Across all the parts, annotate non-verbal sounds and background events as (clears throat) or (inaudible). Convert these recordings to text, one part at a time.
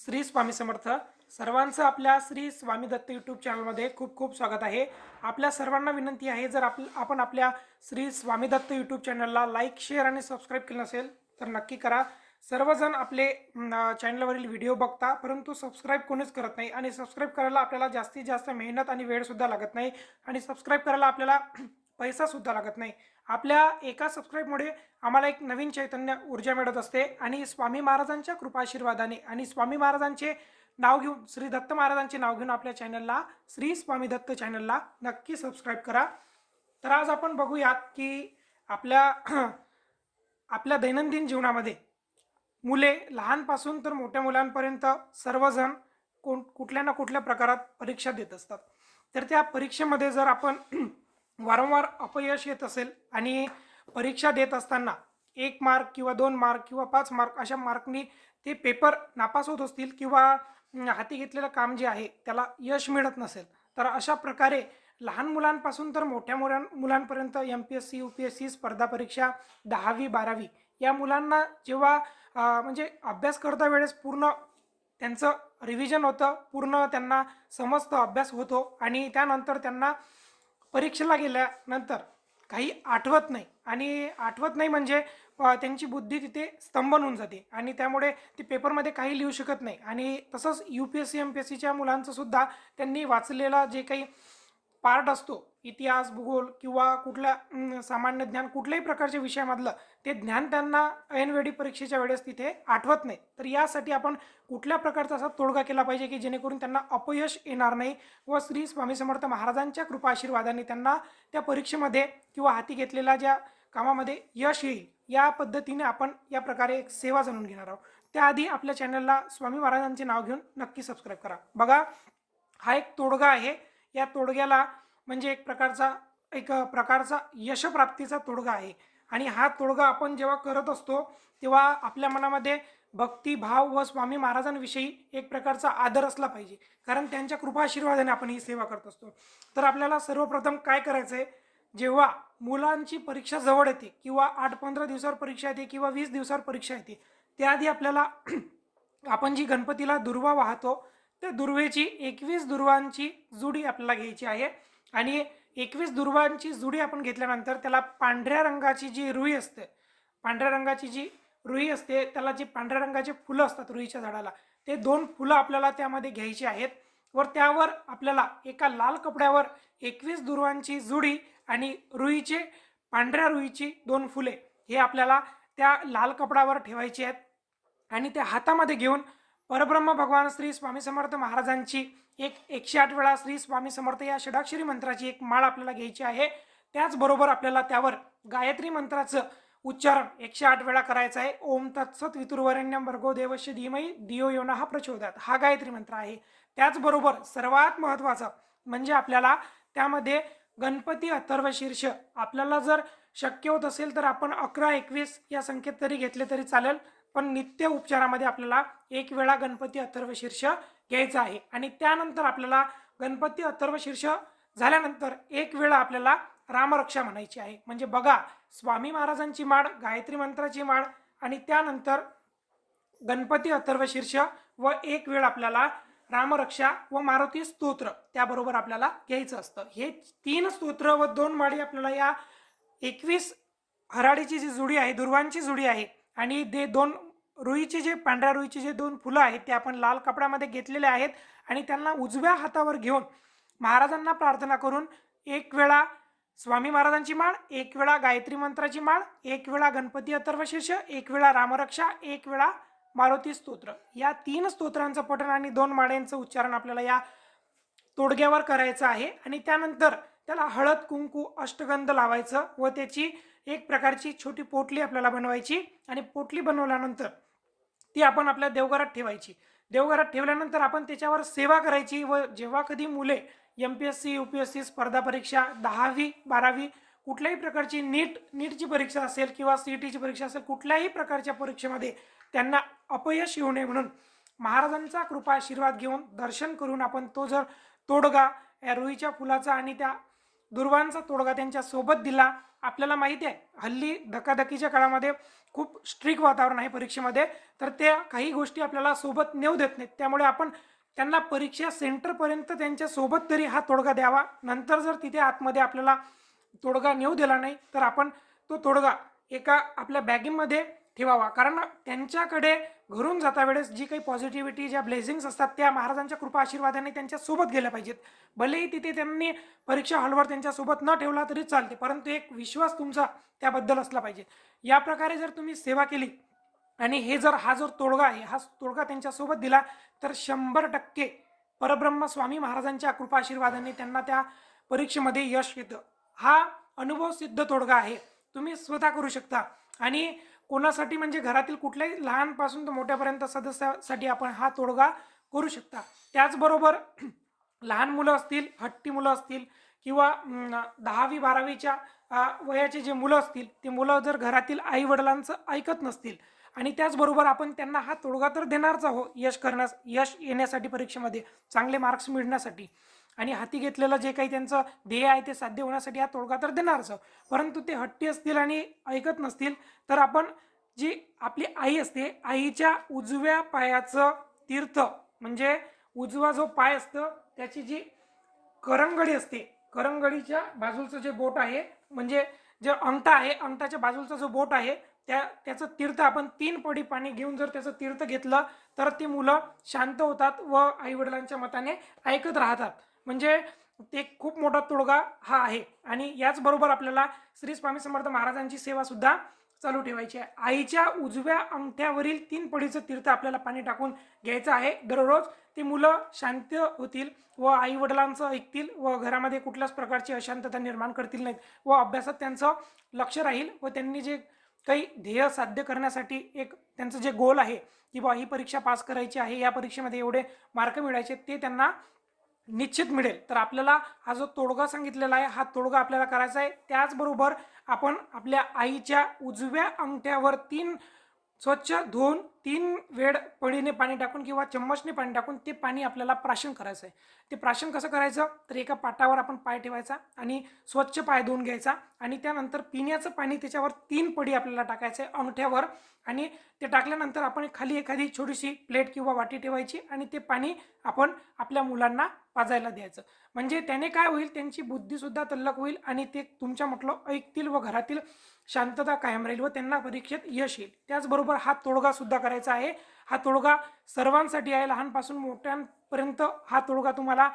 श्री स्वामी समर्थ. सर्वांचं आपल्या श्री स्वामी दत्त यूट्यूब चॅनलमध्ये खूप खूप स्वागत आहे. आपल्या सर्वांना विनंती आहे जर आप आपण आपल्या श्री स्वामी दत्त यूट्यूब चॅनलला लाईक शेअर आणि सबस्क्राईब केलं नसेल तर नक्की करा. सर्वजण आपले चॅनलवरील व्हिडिओ बघता परंतु सबस्क्राईब कोणीच करत नाही आणि सबस्क्राईब करायला आपल्याला जास्तीत जास्त मेहनत आणि वेळसुद्धा लागत नाही आणि सबस्क्राईब करायला आपल्याला (clears throat) पैसासुद्धा लागत नाही. आपल्या एका सबस्क्राईबमुळे आम्हाला एक नवीन चैतन्य ऊर्जा मिळत असते. आणि स्वामी महाराजांच्या कृपाशीर्वादाने आणि स्वामी महाराजांचे नाव घेऊन श्री दत्त महाराजांचे नाव घेऊन आपल्या चॅनलला श्री स्वामी दत्त चॅनलला नक्की सबस्क्राईब करा. तर आज आपण बघूयात की आपल्या आपल्या दैनंदिन जीवनामध्ये मुले लहानपासून तर मोठ्या मुलांपर्यंत सर्वजण कोण कुठल्या ना कुठल्या प्रकारात परीक्षा देत असतात. तर त्या परीक्षेमध्ये जर आपण वारंवार अपयश येत असेल आणि परीक्षा देत असताना एक मार्क किंवा दोन मार्क किंवा पाच मार्क अशा मार्कनी ते पेपर नापास होत असतील किंवा हाती घेतलेलं काम जे आहे त्याला यश मिळत नसेल. तर अशा प्रकारे लहान मुलांपासून तर मोठ्या मुला मुलांपर्यंत M P S C U P S C स्पर्धा परीक्षा दहावी बारावी या मुलांना जेव्हा म्हणजे अभ्यास करता वेळेस पूर्ण त्यांचं रिव्हिजन होतं पूर्ण त्यांना समजतं अभ्यास होतो आणि त्यानंतर त्यांना परीक्षेला गेल्यानंतर काही आठवत नाही. आणि आठवत नाही म्हणजे त्यांची बुद्धी तिथे स्तंभन होऊन जाते. आणि त्यामुळे ते पेपरमध्ये काही लिहू शकत नाही. आणि तसंच U P S C M P S सीच्या मुलांचंसुद्धा त्यांनी वाचलेला जे काही पार्ट असतो. इतिहास भूगोल किंवा कुठल्या सामान्य ज्ञान कुठल्याही प्रकारच्या विषयामधलं ते ज्ञान त्यांना ऐनवेळी परीक्षेच्या वेळेस तिथे आठवत नाही. तर यासाठी आपण कुठल्या प्रकारचा असा तोडगा केला पाहिजे की जेणेकरून त्यांना अपयश येणार नाही व श्री स्वामी समर्थ महाराजांच्या कृपा आशीर्वादाने त्यांना त्या परीक्षेमध्ये किंवा हाती घेतलेल्या ज्या कामामध्ये यश येईल या पद्धतीने आपण या प्रकारे एक सेवा जाणून घेणार आहोत. त्याआधी आपल्या चॅनलला स्वामी महाराजांचे नाव घेऊन नक्की सबस्क्राईब करा. बघा हा एक तोडगा आहे. या तोडग्याला म्हणजे एक प्रकारचा एक प्रकारचा यशप्राप्तीचा तोडगा आहे. आणि हा तोडगा आपण जेव्हा करत असतो तेव्हा आपल्या मनामध्ये भक्ती भाव व स्वामी महाराजांविषयी एक प्रकारचा आदर असला पाहिजे. कारण त्यांच्या कृपाशीर्वादाने आपण ही सेवा करत असतो. तर आपल्याला सर्वप्रथम काय करायचं आहे जेव्हा मुलांची परीक्षा जवळ येते किंवा आठ पंधरा दिवसावर परीक्षा येते किंवा वीस दिवसावर परीक्षा येते त्याआधी आपल्याला (clears throat) आपण जी गणपतीला दुर्वा वाहतो त्या दुर्वेची एकवीस दुर्वांची जुडी आपल्याला घ्यायची आहे. आणि एकवीस दुर्वांची जुडी आपण घेतल्यानंतर त्याला पांढऱ्या रंगाची जी रुई असते पांढऱ्या रंगाची जी रुई असते त्याला जे पांढऱ्या रंगाचे फुलं असतात रुईच्या झाडाला ते दोन फुलं आपल्याला त्यामध्ये घ्यायची आहेत. वर त्यावर आपल्याला एका लाल कपड्यावर एकवीस दुर्वांची जुडी आणि रुईचे पांढऱ्या रुईची दोन फुले हे आपल्याला त्या लाल कपड्यावर ठेवायची आहेत. आणि त्या हातामध्ये घेऊन परब्रह्म भगवान श्री स्वामी समर्थ महाराजांची एक एकशे आठ वेळा श्री स्वामी समर्थ या षडाक्षरी मंत्राची एक माळ आपल्याला घ्यायची आहे. त्याचबरोबर आपल्याला त्यावर गायत्री मंत्राचं उच्चारण एकशे आठ वेळा करायचं आहे. ओम तत्सत वितुर्वरण्यम भर्गो देवश्य धीमयी दियो योना हा प्रचोदयात. हा गायत्री मंत्र आहे. त्याचबरोबर सर्वात महत्त्वाचं म्हणजे आपल्याला त्यामध्ये गणपती अथर्व शीर्ष आपल्याला जर शक्य होत असेल तर आपण अकरा एकवीस या संख्येत तरी घेतले तरी चालेल. पण नित्य उपचारामध्ये आपल्याला एक वेळा गणपती अथर्व शीर्ष घ्यायचा आहे. आणि त्यानंतर आपल्याला गणपती अथर्व शीर्ष झाल्यानंतर एक वेळा आपल्याला रामरक्षा म्हणायची आहे. म्हणजे बघा स्वामी महाराजांची माळ गायत्री मंत्राची माळ आणि त्यानंतर गणपती अथर्व शीर्ष व एक वेळ आपल्याला रामरक्षा व मारुती स्तोत्र त्याबरोबर आपल्याला घ्यायचं असतं. हे तीन स्तोत्र व दोन माळी आपल्याला या एकवीस हराडीची जी जुडी आहे दुर्वांची जुडी आहे आणि ते दोन रुईचे जे पांढऱ्या रुईचे जे दोन फुलं आहेत ते आपण लाल कपड्यामध्ये घेतलेले आहेत आणि त्यांना उजव्या हातावर घेऊन महाराजांना प्रार्थना करून एक वेळा स्वामी महाराजांची माळ एक वेळा गायत्री मंत्राची माळ एक वेळा गणपती अथर्वशीर्ष एक वेळा रामरक्षा एक वेळा मारुती स्तोत्र. या तीन स्तोत्रांचं पठण आणि दोन माळ्यांचं उच्चारण आपल्याला या तोडग्यावर करायचं आहे. आणि त्यानंतर त्याला हळद कुंकू अष्टगंध लावायचं व त्याची एक प्रकारची छोटी पोटली आपल्याला बनवायची आणि पोटली बनवल्यानंतर ती आपण आपल्या देवघरात ठेवायची. देवघरात ठेवल्यानंतर आपण त्याच्यावर सेवा करायची व जेव्हा कधी मुले M P S C U P S C स्पर्धा परीक्षा दहावी बारावी कुठल्याही प्रकारची नीट नीटची परीक्षा असेल किंवा सी ई टीची परीक्षा असेल कुठल्याही प्रकारच्या परीक्षेमध्ये त्यांना अपयश येऊ नये म्हणून महाराजांचा कृपा आशीर्वाद घेऊन दर्शन करून आपण तो जर तोडगा या रुईच्या फुलाचा आणि त्या दुर्वांचा तोडगा त्यांच्यासोबत दिला. आपल्याला माहिती आहे हल्ली धकाधकीच्या काळामध्ये खूप स्ट्रिक्ट वातावरण आहे परीक्षेमध्ये. तर त्या काही गोष्टी आपल्याला सोबत नेऊ देत नाहीत. त्यामुळे आपण त्यांना परीक्षा सेंटरपर्यंत त्यांच्यासोबत तरी हा तोडगा द्यावा. नंतर जर तिथे आतमध्ये आपल्याला तोडगा नेऊ दिला नाही तर आपण तो तोडगा एका आपल्या बॅगेमध्ये ठेवावा. कारण त्यांच्याकडे घरून जाता वेळेस जी काही पॉझिटिव्हिटी ज्या ब्लेझिंग्स असतात त्या महाराजांच्या कृपा आशीर्वादाने त्यांच्यासोबत गेल्या पाहिजेत. भलेही तिथे त्यांनी परीक्षा हॉलवर त्यांच्यासोबत न ठेवला तरी चालते परंतु एक विश्वास तुमचा त्याबद्दल असला पाहिजे. या प्रकारे जर तुम्ही सेवा केली आणि हे जर हा जो तोडगा आहे हा तोडगा त्यांच्यासोबत दिला तर शंभर टक्के परब्रह्म स्वामी महाराजांच्या कृपा आशीर्वादाने त्यांना त्या परीक्षेमध्ये यश येतं. हा अनुभव सिद्ध तोडगा आहे. तुम्ही स्वतः करू शकता. आणि कोणासाठी म्हणजे घरातील कुठल्याही लहानपासून तर मोठ्यापर्यंत सदस्यासाठी आपण हा तोडगा करू शकता. त्याचबरोबर (clears throat) लहान मुलं असतील हट्टी मुलं असतील किंवा दहावी बारावीच्या वयाचे जे मुलं असतील ते मुलं जर घरातील आई वडिलांचं ऐकत नसतील आणि त्याचबरोबर आपण त्यांना हा तोडगा तर देणारच आहो यश करण्यास यश येण्यासाठी परीक्षेमध्ये चांगले मार्क्स मिळण्यासाठी. आणि हाती घेतलेलं जे काही त्यांचं ध्येय आहे ते साध्य होण्यासाठी हा तोडगा तर देणारच. परंतु ते हट्टी असतील आणि ऐकत नसतील तर आपण जी आपली आई असते आईच्या उजव्या पायाचं तीर्थ म्हणजे उजवा जो पाय असतं त्याची जी करंगडी असते करंगडीच्या बाजूचं जे बोट आहे म्हणजे जे अंगठा आहे अंगठाच्या बाजूचा जो बोट आहे त्या त्याचं तीर्थ आपण तीन पडी पाणी घेऊन जर त्याचं तीर्थ घेतलं तर ती मुलं शांत होतात व आईवडिलांच्या मताने ऐकत राहतात. म्हणजे ते खूप मोठा तोडगा हा आहे. आणि याचबरोबर आपल्याला श्री स्वामी समर्थ महाराजांची सेवा सुद्धा चालू ठेवायची आहे. आईच्या उजव्या अंगठ्यावरील तीन पडीचं तीर्थ आपल्याला पाणी टाकून घ्यायचं आहे. दररोज ती मुलं शांत होतील व आई वडिलांचं ऐकतील व घरामध्ये कुठल्याच प्रकारची अशांतता निर्माण करतील नाहीत व अभ्यासात त्यांचं लक्ष राहील व त्यांनी जे काही ध्येय साध्य करण्यासाठी एक त्यांचं जे गोल आहे की बा ही परीक्षा पास करायची आहे या परीक्षेमध्ये एवढे मार्क मिळायचे ते त्यांना निश्चित मिळेल. तर आपल्याला हा जो तोडगा सांगितलेला आहे हा तोडगा आपल्याला करायचा आहे. त्याचबरोबर आपण आपल्या आईच्या उजव्या अंगठ्यावर तीन स्वच्छ धुवून तीन वेळ पळीने पाणी टाकून किंवा चम्मचने पाणी टाकून ते पाणी आपल्याला प्राशन करायचं आहे. ते प्राशन कसं करायचं? तर एका पाटावर आपण पाय ठेवायचा आणि स्वच्छ पाय धुवून घ्यायचा आणि त्यानंतर पिण्याचं पाणी त्याच्यावर तीन पडी आपल्याला टाकायचं आहे अंगठ्यावर आणि ते टाकल्यानंतर आपण खाली एखादी छोटीशी प्लेट किंवा वाटी ठेवायची आणि ते पाणी आपण आपल्या मुलांना पाजायला द्यायचं. म्हणजे त्याने काय होईल? त्यांची बुद्धीसुद्धा तल्लक होईल आणि ते तुमच्या म्हटलं ऐकतील व घरातील शांतता कायम राहील व त्यांना परीक्षेत यश येईल. त्याचबरोबर हा तोडगासुद्धा करायचा आहे. हा तोडगा सर्वांसाठी आहे. लहानपासून मोठ्यांपर्यंत हा तोडगा तुम्हाला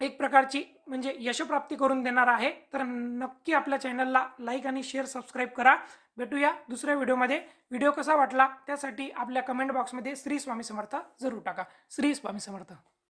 एक प्रकारची म्हणजे यशप्राप्ती करून देणार आहे. तर नक्की आपल्या चॅनलला लाईक आणि शेअर सबस्क्राईब करा. भेटूया दुसऱ्या व्हिडिओमध्ये. व्हिडिओ कसा वाटला त्यासाठी आपल्या कमेंट बॉक्समध्ये श्री स्वामी समर्थ जरूर टाका. श्री स्वामी समर्थ.